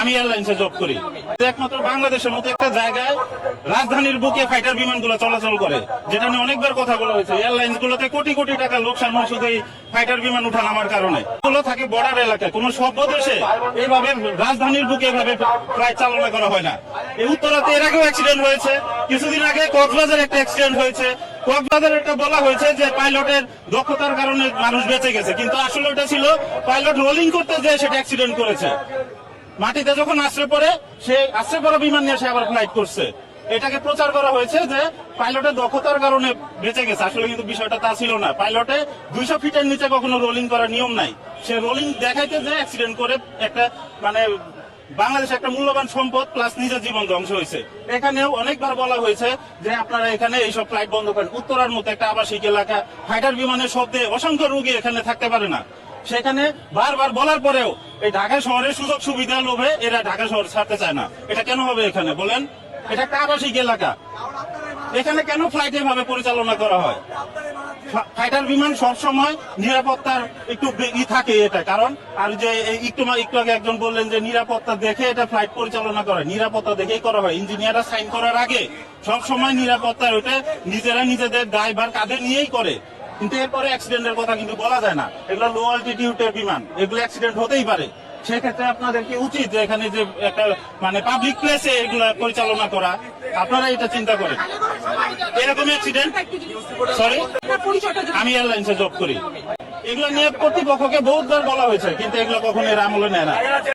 আমি এয়ারলাইন্সে জব করি। একমাত্র বাংলাদেশের মতো একটা জায়গায় রাজধানীর বুকে ফাইটার বিমানগুলো চলাচল করে, যেটা নিয়ে অনেকবার কথা বলা হয়েছে। এয়ারলাইন্স গুলোতে কোটি কোটি টাকা লোকসান হয় শুধু এই ফাইটার বিমান উঠা নামার কারণে। এগুলো থাকে বর্ডার এলাকায়। কোন সভ্য দেশে এইভাবে রাজধানীর বুকে এভাবে ফ্লাইট চালনা করা হয় না। এই উত্তরাতে এর আগেও অ্যাক্সিডেন্ট হয়েছে। কিছুদিন আগে কক্সবাজার একটা অ্যাক্সিডেন্ট হয়েছে। কক্সবাজার একটা বলা হয়েছে যে পাইলটের দক্ষতার কারণে মানুষ বেঁচে গেছে। কিন্তু আসলে ওটা ছিল পাইলট রোলিং করতে যে সেটা অ্যাক্সিডেন্ট করেছে। মাটিতে যখন আশ্রয় পড়ে, সে আশ্রয় পড়া বিমান নিয়ে সে আবার ফ্লাইট করছে। এটাকে প্রচার করা হয়েছে যে পাইলটের দক্ষতার কারণে বেঁচে গেছে। আসলে কিন্তু বিষয়টা তা ছিল না। পাইলটে দুইশো ফিটের নিচে কখনো রোলিং করার নিয়ম নাই। সে রোলিং দেখাইতে যে অ্যাক্সিডেন্ট করে একটা মানে বাংলাদেশ একটা মূল্যবান সম্পদ প্লাস নিজের জীবন ধ্বংস হয়েছে। এখানেও অনেকবার বলা হয়েছে যে আপনারা এখানে এইসব ফ্লাইট বন্ধ করেন। উত্তরার মতো একটা আবাসিক এলাকা ফাইটার বিমানের শব্দে অসংখ্য রোগী এখানে থাকতে পারে না। সেখানে বারবার বলার পরেও এই ঢাকা শহরের সুযোগ সুবিধা লোভে এরা ঢাকা শহর ছাড়তে চায় না। এটা কেন হবে এখানে? বলেন। এটা একটা আবাসিক এলাকা। এখানে কেন ফ্লাইট এভাবে পরিচালনা করা হয়? ফাইটার বিমান সব সময় নিরাপত্তার একটু ই থাকে এটা। কারণ, আর যে একটু একটু আগে একজন বললেন যে নিরাপত্তা দেখে এটা ফ্লাইট পরিচালনা করে নিরাপত্তা দেখেই করা হয়। ইঞ্জিনিয়াররা সাইন করার আগে সব সময় নিরাপত্তা ওটা নিজেরা নিজেদের ড্রাইভার কাঁধে নিয়েই করে। কিন্তু এরপরে অ্যাক্সিডেন্টের কথা কিন্তু বলা যায় না। এগুলো লো অল্টিটিউডের বিমান। এগুলো অ্যাক্সিডেন্ট হতেই পারে। সেক্ষেত্রে আপনাদেরকে উচিত যে এখানে যে একটা মানে পাবলিক প্লেসে এগুলো পরিচালনা করা। আপনারা এটা চিন্তা করেন। এরকম অ্যাক্সিডেন্ট সরি আমি এয়ারলাইন্সে জব করি। এগুলো নিয়ে কর্তৃপক্ষকে বহুতবার বলা হয়েছে, কিন্তু এগুলো কখনো এর আমলে নেয় না।